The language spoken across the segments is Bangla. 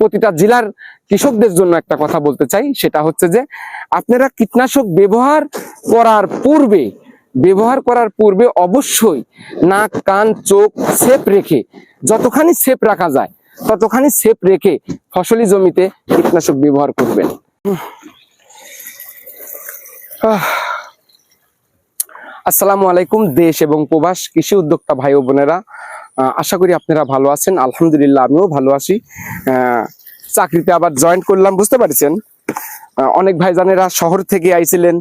প্রতিটা জেলার কৃষকদের জন্য একটা কথা বলতে চাই, সেটা হচ্ছে যে আপনারা কীটনাশক ব্যবহার করার পূর্বে, ব্যবহার করার পূর্বে অবশ্যই নাক, কান, চোখ সেপ রেখে, যতখানি সেপ রাখা যায়, ততখানি সেপ রেখে ফসলি জমিতে কীটনাশক ব্যবহার করবেন। আসসালামু আলাইকুম দেশ এবং প্রবাস কৃষি উদ্যোক্তা ভাই বোনেরা। আশা করি আপনারা ভালো আছেন। আলহামদুলিল্লাহ আমিও ভালো আছি। চাকরিতে আবার জয়েন করলাম, বুঝতে পারছেন? অনেক ভাইজানেরা শহর থেকে আইছিলেন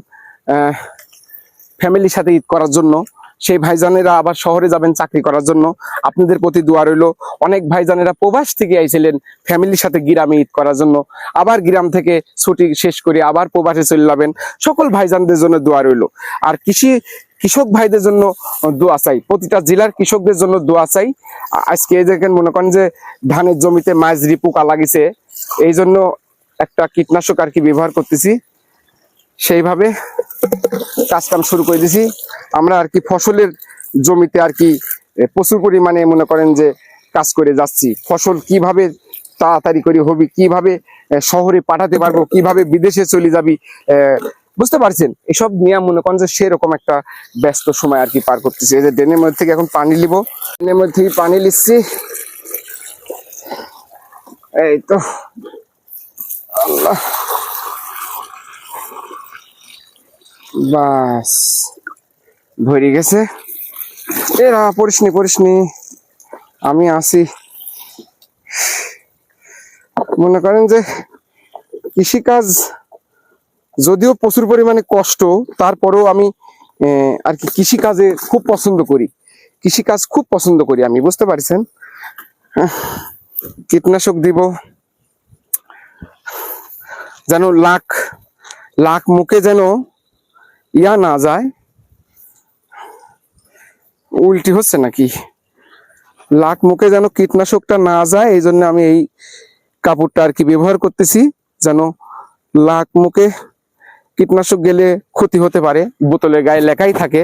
ফ্যামিলির সাথে ঈদ করার জন্য। সেই ভাইজানেরা আবার শহরে যাবেন চাকরি করার জন্য। আপনাদের প্রতি দোয়া রইল। অনেক ভাইজানেরা প্রবাস থেকে আইছিলেন ফ্যামিলির সাথে গ্রামে ঈদ করার জন্য। আবার গ্রাম থেকে ছুটি শেষ করে আবার প্রবাসে চলে যাবেন। সকল ভাইজানদের জন্য দোয়া রইল। আর কৃষি কৃষক ভাইদের জন্য দোয়া চাই। প্রতিটা জেলার কৃষকদের জন্য দোয়া চাই। আজকে এই দেখেন মনে করেন যে ধানের জমিতে মাঝরি পোকা লাগিছে এই জন্য একটা কীটনাশক আর কি ব্যবহার করতেছি। সেইভাবে কাজ কাম শুরু করে দিছি। আমরা আর কি ফসলের জমিতে আর কি প্রচুর পরিমাণে মনে করেন যে কাজ করে যাচ্ছি। ফসল কীভাবে তাড়াতাড়ি করে হবে, কীভাবে শহরে পাঠাতে পারব, কীভাবে বিদেশে চলে যাবি বুঝতে পারছেন? এসব নিয়ে মনে করেন যে সেরকম একটা ব্যস্ত সময় আর কি পার করতেছি। এই যে ড্রেনের মধ্যে থেকে এখন পানি নিব। ড্রেনের মধ্যে থেকে পানি নিচ্ছি। এই তো। আল্লাহ। বাস। ভরে গেছে। এরা পড়িসনি পড়িসনি আমি আসি মনে করেন যে কৃষিকাজ যদিও প্রচুর পরিমাণে কষ্ট, তারপরেও আমি আর কি কৃষিকাজে খুব পছন্দ করি। কৃষিকাজ খুব পছন্দ করি আমি, বুঝতে পারছেন? কীটনাশক দিব। যেন লাখ লাখ মুখে যেন ইয়া না যায়। উল্টি হচ্ছে নাকি? লাখ মুখে যেন কীটনাশকটা না যায়, এই জন্য আমি এই কাপড়টা আর কি ব্যবহার করতেছি, যেন লাখ মুখে কীটনাশক গেলে ক্ষতি হতে পারে। বোতলের গায়ে লেখাই থাকে।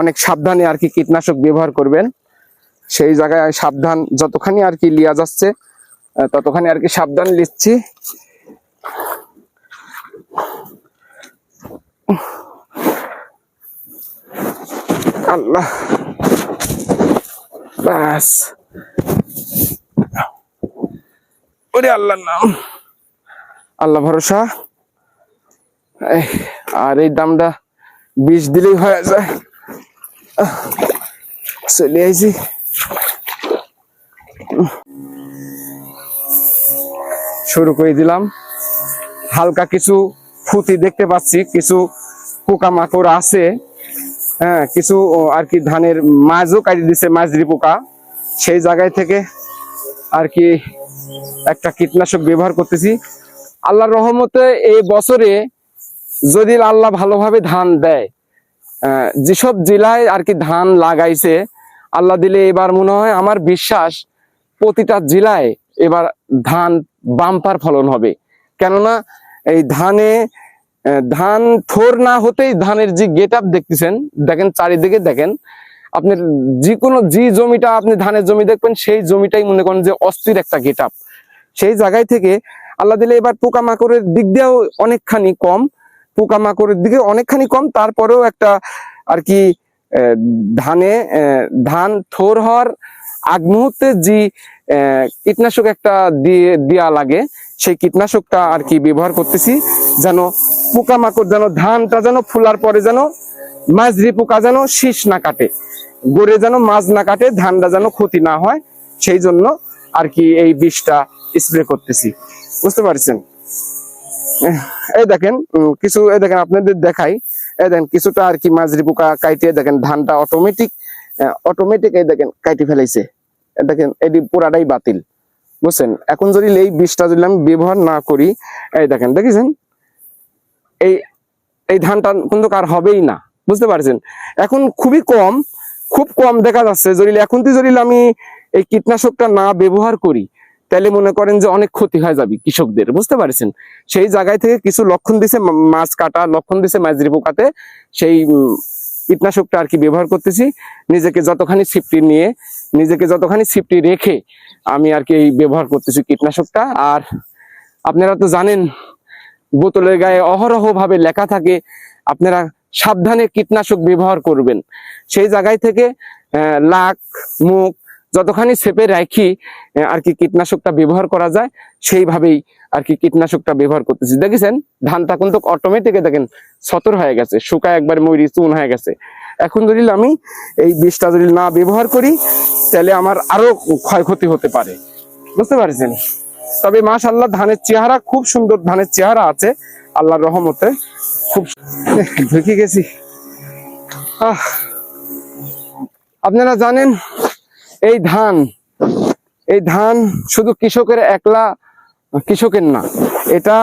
অনেক সাবধানে আর কি কীটনাশক ব্যবহার করবেন। সেই জায়গায় সাবধান, যতখানি আর কি লিয়া যাচ্ছে ততখানি আর কি সাবধান লিচ্ছি আল্লাহ। ব্যাস। ওরে আল্লাহর নাম। আল্লাহ ভরসা। আর এই দামটা বিষ দিলেই হয়ে যায়। চলে আইছি। শুরু করে দিলাম। হালকা কিছু ফুতি দেখতে পাচ্ছি, কিছু পোকামাকড় আছে। হ্যাঁ কিছু আর কি ধানের মাছও কাটি দিছে মাঝরি পোকা। সেই জায়গায় থেকে আর কি একটা কীটনাশক ব্যবহার করতেছি। আল্লাহর রহমতে এই বছরে যদি আল্লাহ ভালোভাবে ধান দেয় যেসব জেলায় আর কি ধান লাগাইছে, আল্লাহ দিলে এবার মনে হয় আমার বিশ্বাস প্রতিটা জেলায় এবার ধান বাম্পার ফলন হবে। কেননা এই ধানে ধান থোর না হতেই ধানের যে গেট আপ দেখতেছেন, দেখেন চারিদিকে দেখেন আপনার যে কোনো যে জমিটা আপনি ধানের জমি দেখবেন, সেই জমিটাই মনে করেন যে অস্থির একটা গেট আপ সেই জায়গায় থেকে আল্লাহ দিলে এবার পোকামাকড়ের দিক দিয়েও অনেকখানি কম। পোকামাকড়ের দিকে অনেকখানি কম, তারপরেও একটা আর কি ধানে ধান থোর হওয়ার আগ মুহূর্তে যে কীটনাশক একটা দিয়ে দেওয়া লাগে, সেই কীটনাশকটা আর কি ব্যবহার করতেছি, যেন পোকামাকড় যেন, ধানটা যেন ফুলার পরে যেন মাঝরি পোকা যেন শীষ না কাটে, গড়ে যেন মাছ না কাটে, ধানটা যেন ক্ষতি না হয়, সেই জন্য আর কি এই বিষটা স্প্রে করতেছি। বুঝতে পারছেন? এই দেখেন কিছু এই দেখেন আপনাদের দেখাই। এই দেখেন, কিছুটা আর কি মাঝরি পোকা কাইটিয়ে দেখেন, ধানটা অটোমেটিক অটোমেটিক এই দেখেন, কাইটি ফেলাইছে। দেখেন, এটি পুরাটাই বাতিল। বুঝছেন? এখন যদি এই বিষটা যদি আমি ব্যবহার না করি এই দেখেন, দেখেছেন? এই এই ধানটা কিন্তু আর হবেই না। বুঝতে পারছেন? এখন খুবই কম, খুব কম দেখা যাচ্ছে। যদি এখন তো যদি আমি এই কীটনাশকটা না ব্যবহার করি তাহলে মনে করেন যে অনেক ক্ষতি হয়ে যাবে কৃষকদের, বুঝতে পারছেন? সেই জায়গায় থেকে কিছু লক্ষণ দিছে মাছ কাটা, লক্ষণ দিছে মাঝরি পোকাতে। সেই কীটনাশকটা আর কি ব্যবহার করতেছি। নিজেকে যতখানি সেফটি নিয়ে, নিজেকে যতখানি সেফটি রেখে আমি আর কি ব্যবহার করতেছি কীটনাশকটা। আর আপনারা তো জানেন, বোতলের গায়ে অহরহ ভাবে লেখা থাকে, আপনারা সাবধানে কীটনাশক ব্যবহার করবেন। সেই জায়গায় থেকে লাক মুখ যতখানি সেপে রাখি আর কি কীটনাশকটা ব্যবহার করা যায়, সেইভাবেই আর কি কীটনাশকটা ব্যবহার করতেছি। দেখেছেন? ধানটা কিন্তু অটোমেটিক দেখেন সতর হয়ে গেছে, শুকায় একবার মরি চুন হয়ে গেছে। এখন যদি আমি এই বিষটা যদি না ব্যবহার করি, তাহলে আমার আরও ক্ষয়ক্ষতি হতে পারে। বুঝতে পারছেন? তবে মাশাল্লাহ ধানের চেহারা, খুব সুন্দর ধানের চেহারা আছে, আল্লাহর রহমতে খুব ঢুকে গেছি। আপনারা জানেন এই ধান এই ধান শুধু কৃষকের একলা কৃষকের না এটা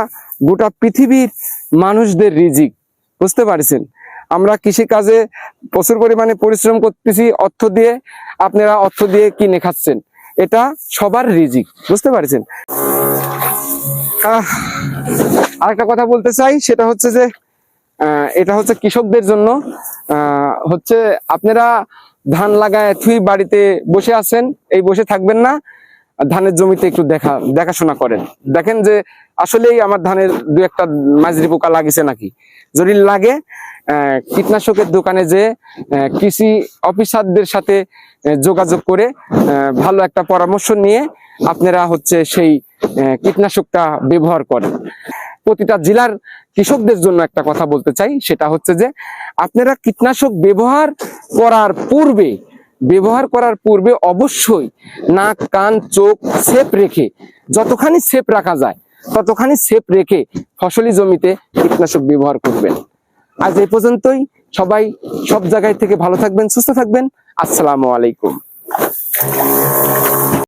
গোটা পৃথিবীর মানুষদের রিজিক বুঝতে পারছেন? আমরা কৃষি কাজে প্রচুর পরিমাণে পরিশ্রম করতেছি অর্থ দিয়ে আপনারা অর্থ দিয়ে কিনে খাচ্ছেন। এটা সবার রিজিক বুঝতে পারছেন? আহ, আরেকটা কথা বলতে চাই সেটা হচ্ছে যে এটা হচ্ছে কৃষকদের জন্য হচ্ছে আপনারা ধান লাগায় থুই বাড়িতে বসে আছেন, এই বসে থাকবেন না। ধানের জমিতে একটু দেখা, দেখাশোনা করেন। দেখেন যে আসলেই আমার ধানের দু একটা মাঝরি পোকা লাগিছে নাকি। যদি লাগে কীটনাশকের দোকানে যে কৃষি অফিসারদের সাথে যোগাযোগ করে ভালো একটা পরামর্শ নিয়ে আপনারা হচ্ছে সেই কীটনাশকটা ব্যবহার করেন। প্রতিটা জেলার কৃষকদের জন্য একটা কথা বলতে চাই, সেটা হচ্ছে যে আপনারা কীটনাশক ব্যবহার করার পূর্বে, ব্যবহার করার পূর্বে অবশ্যই নাক, কান, চোখ সেপ রেখে, যতখানি সেপ রাখা যায়, ততখানি সেপ রেখে ফসলি জমিতে কীটনাশক ব্যবহার করবেন। আজ এই পর্যন্তই, সবাই সব জায়গায় থেকে ভালো থাকবেন, সুস্থ থাকবেন, আসসালামু আলাইকুম।